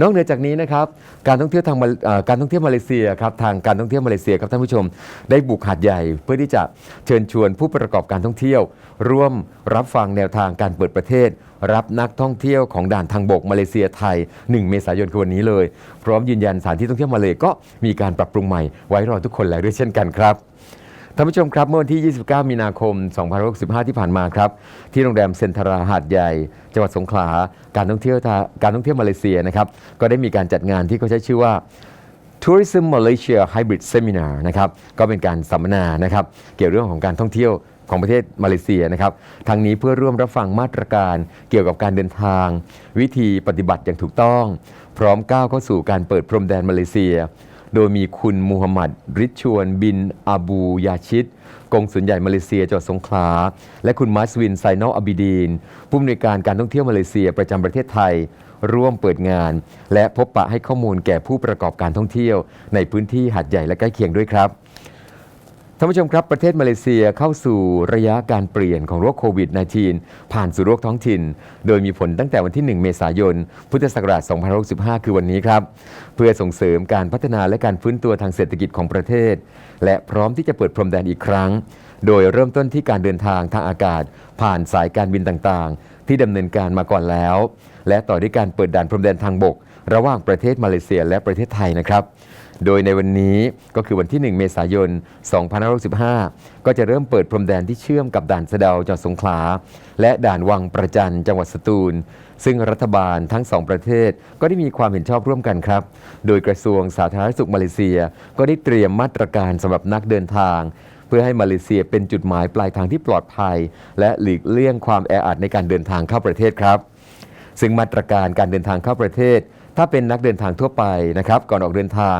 นอกเหนือจากนี้นะครับการท่องเที่ยวทางการท่องเที่ยวมาเลเซียครับทางการท่องเที่ยวมาเลเซียครับท่านผู้ชม ได้บุกหาดใหญ่ เพื่อที่จะเชิญชวนผู้ประกอบการท่องเที่ยว ร่วมรับฟังแนวทางการเปิดประเทศ รับนักท่องเที่ยวของด่านทางบกมาเลเซียไทย 1 เมษายนคือวันนี้เลย พร้อมยืนยันสถานที่ท่องเที่ยวมาเลยก็มีการปรับปรุงใหม่ไว้รอทุกคนแล้วด้วยเช่นกันครับ ท่านผู้ชมครับเมื่อวันที่ 29 มีนาคม 2565 ที่ผ่านมาครับ ที่โรงแรมเซนทราหาดใหญ่ จังหวัดสงขลา การท่องเที่ยวการท่องเที่ยวมาเลเซียนะครับ ก็ได้มีการจัดงานที่เขาใช้ชื่อว่า Tourism Malaysia Hybrid Seminar นะครับ ก็เป็นการสัมมนานะครับ เกี่ยวเรื่องของการท่องเที่ยวของประเทศมาเลเซียนะครับ ทางนี้เพื่อร่วมรับฟังมาตรการเกี่ยวกับการเดินทาง วิธีปฏิบัติอย่างถูกต้อง พร้อมก้าวเข้าสู่การเปิดพรมแดนมาเลเซีย โดยมีคุณมูฮัมหมัดริชชวน บินอาบูยาชิดกงสุลใหญ่มาเลเซียจังหวัดสงขลา และคุณมัสวินไซนอลอบิดีน ผู้อำนวยการการท่องเที่ยวมาเลเซียประจำประเทศไทย ร่วมเปิดงาน และพบปะให้ข้อมูลแก่ผู้ประกอบการท่องเที่ยว ในพื้นที่หาดใหญ่และใกล้เคียงด้วยครับ ท่านผู้ชมครับ ประเทศมาเลเซียเข้าสู่ระยะการเปลี่ยนของโรคโควิด -19 ผ่านสู่โรคท้องถิ่น โดยมีผลตั้งแต่วันที่ 1 เมษายน พุทธศักราช 2565 คือวันนี้ครับ เพื่อส่งเสริมการพัฒนาและการฟื้นตัวทางเศรษฐกิจของประเทศ และพร้อมที่จะเปิดพรมแดนอีกครั้ง โดยเริ่มต้นที่การเดินทางทางอากาศ ผ่านสายการบินต่างๆ ที่ดำเนินการมาก่อนแล้ว และต่อด้วยการเปิดด่านพรมแดนทางบก ระหว่างประเทศมาเลเซียและประเทศไทยนะครับ โดยในวันนี้ก็คือวันที่ 1 เมษายน 2565 ก็จะเริ่มเปิดพรมแดนที่เชื่อมกับด่านสะเดาจังหวัดสงขลา และด่านวังประจันจังหวัดสตูล ซึ่งรัฐบาลทั้งสองประเทศก็ได้มีความเห็นชอบร่วมกันครับ โดยกระทรวงสาธารณสุขมาเลเซีย ก็ได้เตรียมมาตรการสำหรับนักเดินทางเพื่อให้มาเลเซียเป็นจุดหมายปลายทางที่ปลอดภัย และหลีกเลี่ยงความแออัดในการเดินทางเข้าประเทศครับ ซึ่งมาตรการการเดินทางเข้าประเทศ ถ้าเป็นนักเดินทางทั่วไปนะครับ ก่อนออกเดินทาง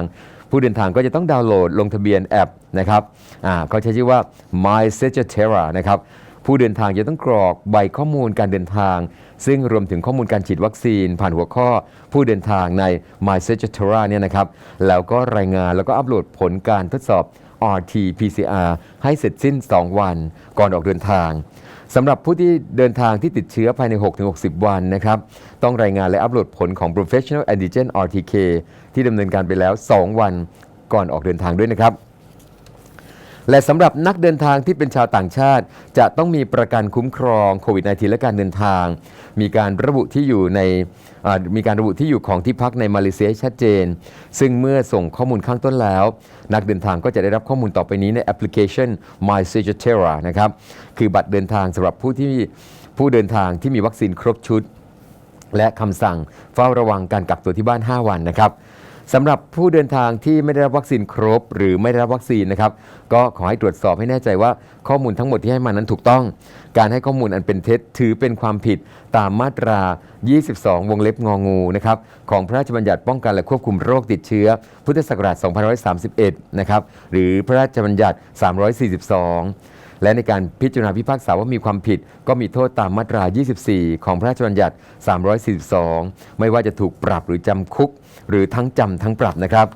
ผู้เดินทางก็จะต้องดาวน์โหลดลงทะเบียนแอปนะครับอ่าเขาใช้ชื่อว่า My s e g t e r r a นะครับผู้เดินทางจะต้องกรอกใบข้อมูลการเดินทาง ซึ่งรวมถึงข้อมูลการฉีดวัคซีน ผ่านหัวข้อผู้เดินทางใน My s e g t e r r a เนี่ยนะครับแล้วก็รายงานแล้วก็อัปโหลดผลการทดสอบ RT-PCR ให้เสร็จสิ้น 2 วันก่อนออกเดินทางสำหรับผู้ที่เดินทางที่ติดเชื้อภายใน 6-60 วันนะครับ ต้องรายงานและอัปโหลดผลของ Professional Antigen RTK ที่ดำเนินการไปแล้ว 2 วันก่อนออกเดินทางด้วยนะครับ และสำหรับนักเดินทางที่เป็นชาวต่างชาติ จะต้องมีประกันคุ้มครองโควิด -19 และการเดินทาง มีการระบุที่อยู่ในมีการระบุที่อยู่ของที่พักในมาเลเซียชัดเจน ซึ่งเมื่อส่งข้อมูลข้างต้นแล้ว นักเดินทางก็จะได้รับข้อมูลต่อไปนี้ในแอปพลิเคชัน My s e g t e r r a นะครับคือบัตรเดินทางสำหรับผู้ที่ผู้เดินทางที่มีวัคซีนครบชุด และคำสั่งเฝ้าระวังการกักตัวที่บ้าน 5 วันนะครับ สำหรับผู้เดินทางที่ไม่ได้รับวัคซีนครบ หรือไม่ได้รับวัคซีนนะครับ ก็ขอให้ตรวจสอบให้แน่ใจว่าข้อมูลทั้งหมดที่ให้มานั้นถูกต้อง การให้ข้อมูลอันเป็นเท็จถือเป็นความผิดตามมาตรา 22 วงเล็บงองูนะครับของพระราชบัญญัติป้องกันและควบคุมโรคติดเชื้อ พุทธศักราช 2531 นะครับหรือพระราชบัญญัติ 342 และในการพิจารณาพิพากษาว่ามีความผิด ก็มีโทษตามมาตรา 24 ของพระราชบัญญัติ 342 ไม่ว่าจะถูกปรับหรือจำคุก หรือทั้งจำทั้งปรับนะครับ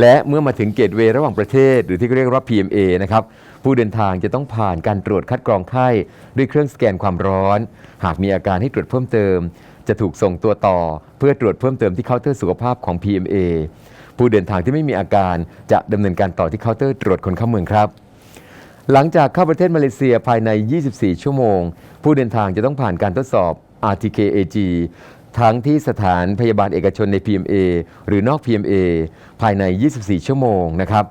และเมื่อมาถึงเกตเวย์ระหว่างประเทศ หรือที่เรียกว่า PMA นะครับผู้เดินทางจะต้องผ่านการตรวจคัดกรองไข้ด้วยเครื่องสแกนความร้อน หากมีอาการให้ตรวจเพิ่มเติม จะถูกส่งตัวต่อ เพื่อตรวจเพิ่มเติมที่เคาน์เตอร์สุขภาพของ PMA ผู้เดินทางที่ไม่มีอาการจะดำเนินการต่อที่เคาน์เตอร์ตรวจคนเข้าเมืองครับ หลังจากเข้าประเทศมาเลเซียภายใน 24 ชั่วโมง ผู้เดินทางจะต้องผ่านการทดสอบ RTK-AG ทั้งที่สถานพยาบาลเอกชนใน PMA หรือนอก PMA ภายใน 24 ชั่วโมงนะครับ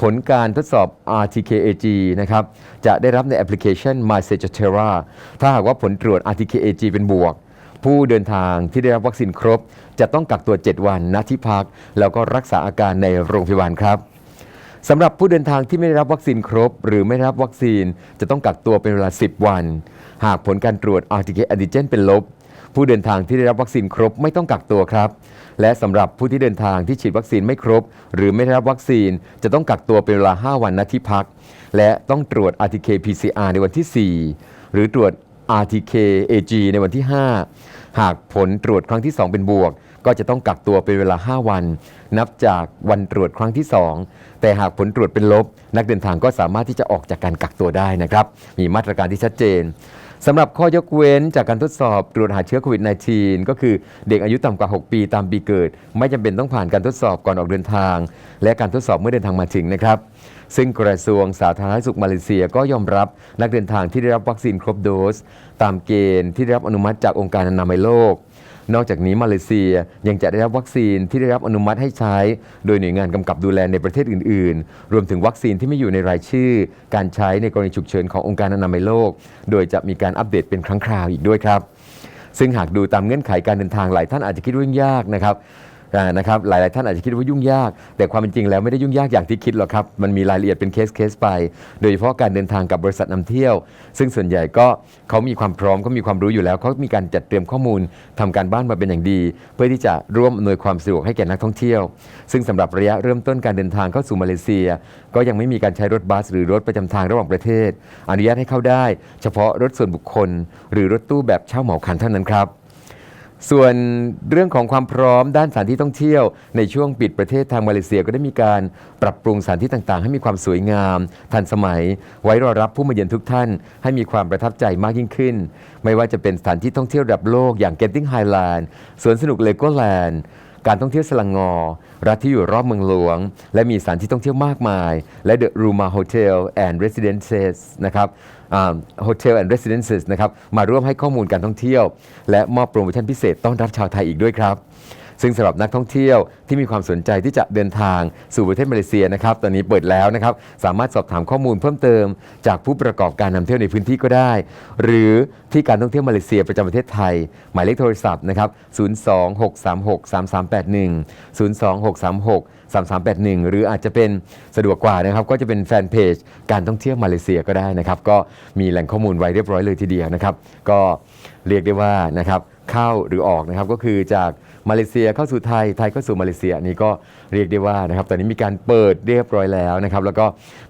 ผลการทดสอบ RTK-AG นะครับ จะได้รับในแอปพลิเคชัน My s e g t e r r a ถ้าหากว่าผลตรวจ RTK-AG เป็นบวก ผู้เดินทางที่ได้รับวัคซีนครบ จะต้องกักตัว 7 วันณที่พัก แล้วก็รักษาอาการในโรงพยาบาลครับ สำหรับผู้เดินทางที่ไม่ได้รับวัคซีนครบ หรือไม่ได้รับวัคซีนจะต้องกักตัวเป็นเวลา 10 วัน หากผลการตรวจ RTK antigen เป็นลบ ผู้เดินทางที่ได้รับวัคซีนครบไม่ต้องกักตัวครับ และสำหรับผู้ที่เดินทางที่ฉีดวัคซีนไม่ครบ หรือไม่ได้รับวัคซีนจะต้องกักตัวเป็นเวลา 5 วันณที่พัก และต้องตรวจ RTK PCR ในวันที่ 4 หรือตรวจ RTK AG ในวันที่ 5 หากผลตรวจครั้งที่ 2 เป็นบวก ก็จะต้องกักตัวเป็นเวลา 5 วัน นับจากวันตรวจครั้งที่ 2 แต่หากผลตรวจเป็นลบ นักเดินทางก็สามารถที่จะออกจากการกักตัวได้นะครับ มีมาตรการที่ชัดเจนสำหรับข้อยกเว้นจากการทดสอบตรวจหาเชื้อโควิด -19 ก็คือเด็กอายุต่ำกว่า 6 ปีตามปีเกิด ไม่จำเป็นต้องผ่านการทดสอบก่อนออกเดินทาง และการทดสอบเมื่อเดินทางมาถึงนะครับ ซึ่งกระทรวงสาธารณสุขมาเลเซียก็ยอมรับนักเดินทางที่ได้รับวัคซีนครบโดส ตามเกณฑ์ที่ได้รับอนุมัติจากองค์การอนามัยโลก นอกจากนี้มาเลเซียยังจะได้รับวัคซีนที่ได้รับอนุมัติให้ใช้ โดยหน่วยงานกำกับดูแลในประเทศอื่น ๆ รวมถึงวัคซีนที่ไม่อยู่ในรายชื่อ การใช้ในกรณีฉุกเฉินขององค์การอนามัยโลก โดยจะมีการอัปเดตเป็นครั้งคราวอีกด้วยครับซึ่งหากดูตามเงื่อนไขการเดินทางหลายท่านอาจจะคิดว่ายุ่งยากนะครับ อ่านะครับหลายๆท่านอาจจะคิดว่ายุ่งยาก แต่ความเป็นจริงแล้วไม่ได้ยุ่งยากอย่างที่คิดหรอกครับ มันมีรายละเอียดเป็นเคสเคสไป โดยเฉพาะการเดินทางกับบริษัทนำเที่ยว ซึ่งส่วนใหญ่ก็เขามีความพร้อมเขามีความรู้อยู่แล้วเขามีการจัดเตรียมข้อมูลทำการบ้านมาเป็นอย่างดี เพื่อที่จะร่วมอำนวยความสะดวกให้แก่นักท่องเที่ยว ซึ่งสำหรับระยะเริ่มต้นการเดินทางเข้าสู่มาเลเซีย ก็ยังไม่มีการใช้รถบัส หรือรถประจำทางระหว่างประเทศ อนุญาตให้เข้าได้ เฉพาะรถส่วนบุคคล หรือรถตู้แบบเช่าเหมาคันเท่านั้นครับ ส่วนเรื่องของความพร้อมด้านสถานที่ท่องเที่ยว ในช่วงปิดประเทศทางมาเลเซียก็ได้มีการปรับปรุงสถานที่ต่างๆ ให้มีความสวยงาม ทันสมัย ไว้รอรับผู้มาเยือนทุกท่าน ให้มีความประทับใจมากยิ่งขึ้น ไม่ว่าจะเป็นสถานที่ท่องเที่ยวระดับโลกอย่าง Genting Highland สวนสนุกเลโกแลนด์การท่องเที่ยวสลังงอ รัฐที่อยู่รอบเมืองหลวง และมีสถานที่ท่องเที่ยวมากมาย และ The Ruma Hotel and Residences นะครับโฮเทลแอนด์เรสซิเดนซ์นะครับ มาร่วมให้ข้อมูลการท่องเที่ยว และมอบโปรโมชั่นพิเศษต้อนรับชาวไทยอีกด้วยครับ ซึ่งสำหรับนักท่องเที่ยวที่มีความสนใจที่จะเดินทางสู่ประเทศมาเลเซียนะครับตอนนี้เปิดแล้วนะครับสามารถสอบถามข้อมูลเพิ่มเติม จากผู้ประกอบการนำเที่ยวในพื้นที่ก็ได้ หรือที่การท่องเที่ยวมาเลเซียประจำประเทศไทย หมายเลขโทรศัพท์นะครับ 026363381 026363381 หรืออาจจะเป็นสะดวกกว่านะครับ ก็จะเป็นแฟนเพจการท่องเที่ยวมาเลเซียก็ได้นะครับ ก็มีแหล่งข้อมูลไว้เรียบร้อยเลยทีเดียวนะครับ ก็เรียกได้ว่านะครับเข้าหรือออกนะครับก็คือจาก มาเลเซียเข้าสู่ไทย ไทยเข้าสู่มาเลเซียอันนี้ก็เรียกได้ว่านะครับตอนนี้มีการเปิดเรียบร้อยแล้วนะครับแล้วก็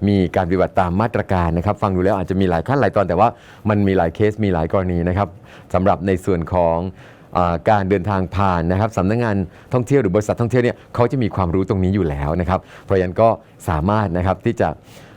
มีการปฏิบัติตามมาตรการนะครับ ฟังดูแล้วอาจจะมีหลายขั้นหลายตอนแต่ว่ามันมีหลายเคสมีหลายกรณีนะครับสำหรับในส่วนของการเดินทางผ่านนะครับสำนักงานท่องเที่ยวหรือบริษัทท่องเที่ยวเนี่ยเขาจะมีความรู้ตรงนี้อยู่แล้วนะครับ เพราะฉะนั้นก็สามารถนะครับที่จะ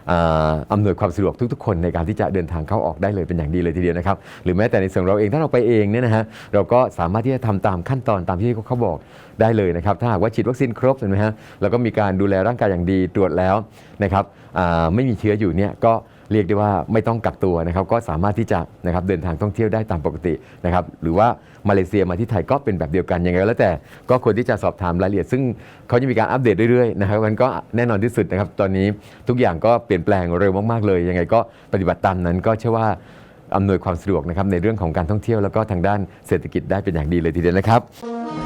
อ่าอำนวยความสะดวกทุกๆ คนในการที่จะเดินทางเข้าออกได้เลยเป็นอย่างดีเลยทีเดียวนะครับ หรือแม้แต่ในส่วนเราเองถ้าเราไปเองเนี่ยนะฮะเราก็สามารถที่จะทำตามขั้นตอนตามที่เขาบอกได้เลยนะครับถ้าหากว่าฉีดวัคซีนครบใช่ไหมฮะแล้วก็มีการดูแลร่างกายอย่างดีตรวจแล้วนะครับอ่าไม่มีเชื้ออยู่เนี่ยก็ เรียกได้ว่าไม่ต้องกักตัวนะครับก็สามารถที่จะนะครับเดินทางท่องเที่ยวได้ตามปกตินะครับหรือว่ามาเลเซียมาที่ไทยก็เป็นแบบเดียวกันยังไงก็แล้วแต่ก็ควรที่จะสอบถามรายละเอียด ซึ่งเขาจะมีการอัปเดตเรื่อยๆนะครับมันก็แน่นอนที่สุดนะครับตอนนี้ทุกอย่างก็เปลี่ยนแปลงเร็วมากๆเลยยังไงก็ปฏิบัติตามนั้นก็เชื่อว่าอำนวยความสะดวกนะครับในเรื่องของการท่องเที่ยวแล้วก็ทางด้านเศรษฐกิจได้เป็นอย่างดีเลยทีเดียวนะครับ